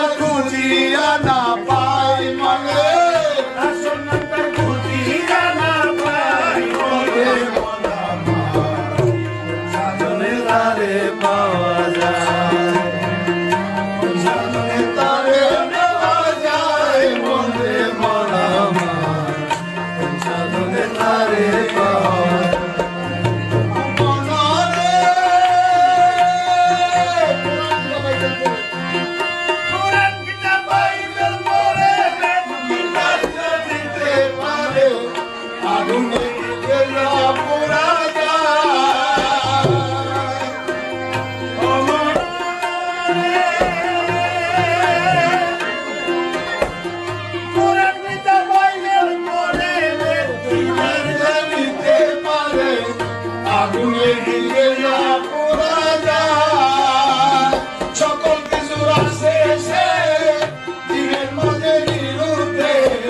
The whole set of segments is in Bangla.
নাম্বার খুঁজিয়া না পাই মনে। পাওয়া যায়।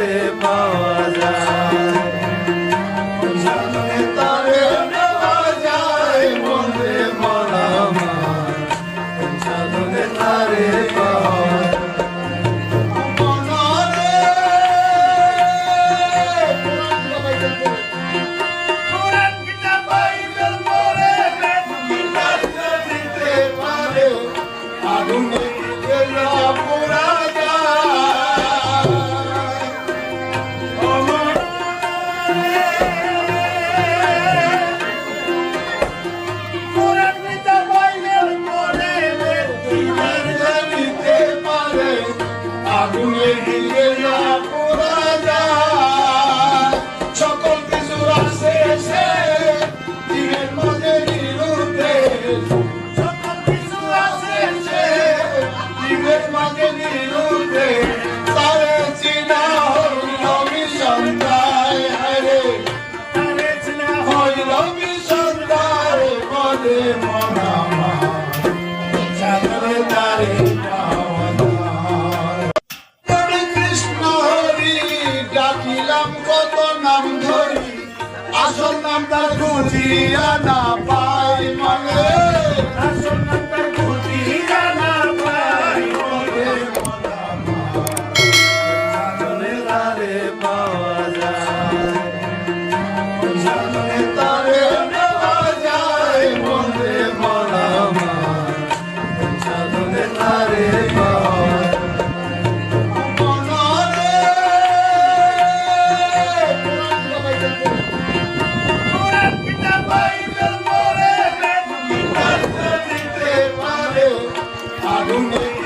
Ave Asol nam dar gutiya na pa Oh.